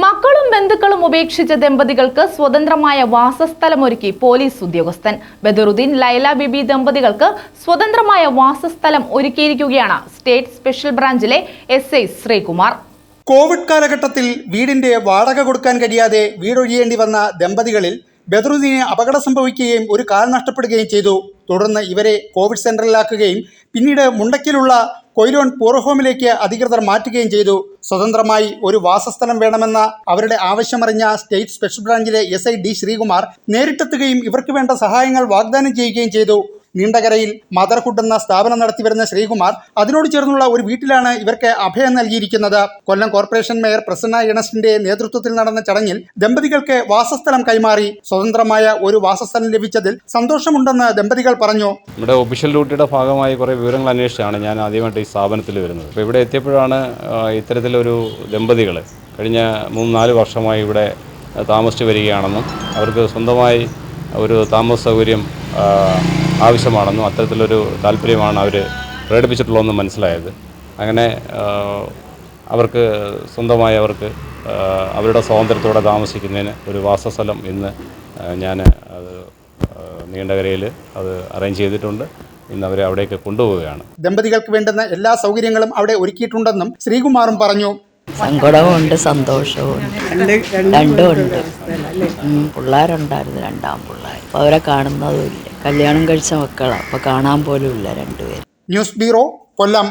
മക്കളും ബന്ധുക്കളും ഉപേക്ഷിച്ച ദമ്പതികൾക്ക് സ്വതന്ത്രമായ വാസസ്ഥലമൊരുക്കി പോലീസ് ഉദ്യോഗസ്ഥൻ. ബദറുദ്ദീൻ ലൈല ബിബി ദമ്പതികൾക്ക് സ്വതന്ത്രമായ വാസസ്ഥലം ഒരുക്കിയിരിക്കുകയാണ് സ്റ്റേറ്റ് സ്പെഷ്യൽ ബ്രാഞ്ചിലെ എസ് ഐ ശ്രീകുമാർ. കോവിഡ് കാലഘട്ടത്തിൽ വീടിന്റെ വാടക കൊടുക്കാൻ കഴിയാതെ വീടൊഴിയേണ്ടി വന്ന ദമ്പതികളിൽ ബദറുദ്ദീന് അപകടം സംഭവിക്കുകയും ഒരു കാൽ നഷ്ടപ്പെടുകയും ചെയ്തു. തുടർന്ന് ഇവരെ കോവിഡ് സെന്ററിലാക്കുകയും പിന്നീട് മുണ്ടക്കിലുള്ള കൊയിലോൺ പൂർവഹോമിലേക്ക് അധികൃതർ മാറ്റുകയും ചെയ്തു. സ്വതന്ത്രമായി ഒരു വാസസ്ഥലം വേണമെന്ന അവരുടെ ആവശ്യമറിഞ്ഞ സ്റ്റേറ്റ് സ്പെഷ്യൽ ബ്രാഞ്ചിലെ എസ് ഐ ഡി ശ്രീകുമാർ നേരിട്ടെത്തുകയും ഇവർക്ക് വേണ്ട സഹായങ്ങൾ വാഗ്ദാനം ചെയ്യുകയും ചെയ്തു. നീണ്ടകരയിൽ മദർഹുഡ് എന്ന സ്ഥാപനം നടത്തിവരുന്ന ശ്രീകുമാർ അതിനോട് ചേർന്നുള്ള ഒരു വീട്ടിലാണ് ഇവർക്ക് അഭയം നൽകിയിരിക്കുന്നത്. കൊല്ലം കോർപ്പറേഷൻ മേയർ പ്രസന്ന ഇണസ്റ്റിന്റെ നേതൃത്വത്തിൽ നടന്ന ചടങ്ങിൽ ദമ്പതികൾക്ക് വാസസ്ഥലം കൈമാറി. സ്വതന്ത്രമായ ഒരു വാസസ്ഥലം ലഭിച്ചതിൽ സന്തോഷമുണ്ടെന്ന് ദമ്പതികൾ പറഞ്ഞു. നമ്മുടെ ഒഫീഷ്യൽ ഡ്യൂട്ടിയുടെ ഭാഗമായി കുറേ വിവരങ്ങൾ അന്വേഷിച്ചാണ് ഞാൻ ആദ്യമായിട്ട് ഈ സ്ഥാപനത്തിൽ വരുന്നത്. അപ്പോൾ ഇവിടെ എത്തിയപ്പോഴാണ് ഇത്തരത്തിലൊരു ദമ്പതികൾ കഴിഞ്ഞ മൂന്ന് നാല് വർഷമായി ഇവിടെ താമസിച്ചു വരികയാണെന്നും അവർക്ക് സ്വന്തമായി ഒരു താമസ സൗകര്യം ആവശ്യമാണെന്നും അത്തരത്തിലൊരു താല്പര്യമാണ് അവർ പ്രകടിപ്പിച്ചിട്ടുള്ളതെന്ന് മനസ്സിലായത്. അങ്ങനെ അവർക്ക് സ്വന്തമായി അവർക്ക് അവരുടെ സ്വാതന്ത്ര്യത്തോടെ താമസിക്കുന്നതിന് ഒരു വാസസ്ഥലം ഇന്ന് ഞാൻ അത് നീണ്ടകരയിൽ അത് അറേഞ്ച് ചെയ്തിട്ടുണ്ട്. ഇന്ന് അവരെ അവിടേക്ക് കൊണ്ടുപോവുകയാണ്. ദമ്പതികൾക്ക് വേണ്ടുന്ന എല്ലാ സൗകര്യങ്ങളും അവിടെ ഒരുക്കിയിട്ടുണ്ടെന്നും ശ്രീകുമാറും പറഞ്ഞു. സങ്കടവുമുണ്ട് സന്തോഷവുമുണ്ട് രണ്ടും ഉണ്ട്. പിള്ളേരുണ്ടായിരുന്നു രണ്ടാം പിള്ളേർ അവരെ കാണുന്നതും ഇല്ല. കല്യാണം കഴിച്ച മക്കളാണ് അപ്പോൾ കാണാൻ പോലും ഇല്ല രണ്ടുപേരും. News bureau Kollam.